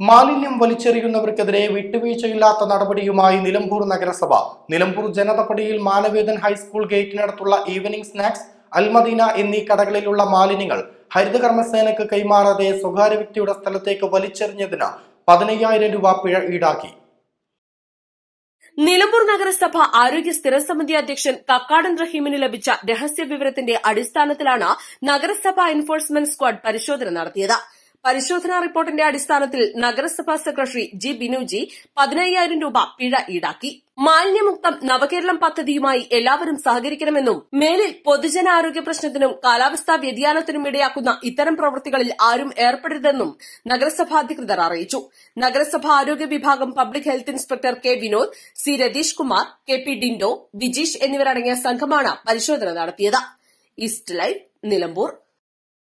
മാലിന്യം വലിച്ചെറിയുന്നവർക്കെതിരെ വിട്ടുവീഴ്ചയില്ലാത്ത നടപടിയുമായി നിലമ്പൂർ നഗരസഭ. നിലമ്പൂർ ജനതപടിയിൽ മാനവേദൻ ഹൈസ്കൂൾ ഗേറ്റിനടുത്തുള്ള ഈവനിംഗ് സ്നാക്സ് അൽമദീന എന്നീ കടകളിലുള്ള മാലിന്യങ്ങൾ ഹരിതകർമ്മസേനയ്ക്ക് കൈമാറാതെ സ്വകാര്യ വ്യക്തിയുടെ സ്ഥലത്തേക്ക് വലിച്ചെറിഞ്ഞതിന് പതിനയ്യായിരം രൂപ പിഴ ഈടാക്കി. നിലമ്പൂർ നഗരസഭ ആരോഗ്യ സ്ഥിര സമിതി അധ്യക്ഷൻ കക്കാടൻ റഹീമിന് ലഭിച്ച രഹസ്യ വിവരത്തിന്റെ അടിസ്ഥാനത്തിലാണ് നഗരസഭ എൻഫോഴ്സ്മെന്റ് സ്ക്വാഡ് പരിശോധന നടത്തിയത്. പരിശോധനാ റിപ്പോർട്ടിന്റെ അടിസ്ഥാനത്തിൽ നഗരസഭാ സെക്രട്ടറി ജി ബിനുജി പതിനയ്യായിരം രൂപ പിഴ ഈടാക്കി. മാലിന്യമുക്തം നവകേരളം പദ്ധതിയുമായി എല്ലാവരും സഹകരിക്കണമെന്നും മേലിൽ പൊതുജനാരോഗ്യ പ്രശ്നത്തിനും കാലാവസ്ഥാ വ്യതിയാനത്തിനും ഇടയാക്കുന്ന ഇത്തരം പ്രവൃത്തികളിൽ ആരും ഏർപ്പെടരുതെന്നും നഗരസഭാ അധികൃതർ അറിയിച്ചു. നഗരസഭാ ആരോഗ്യ വിഭാഗം public health inspector K Vinod C Ratheesh Kumar K P Dindo Vijeesh എന്നിവരടങ്ങിയ സംഘമാണ് പരിശോധന നടത്തിയത്. East live Nilambur.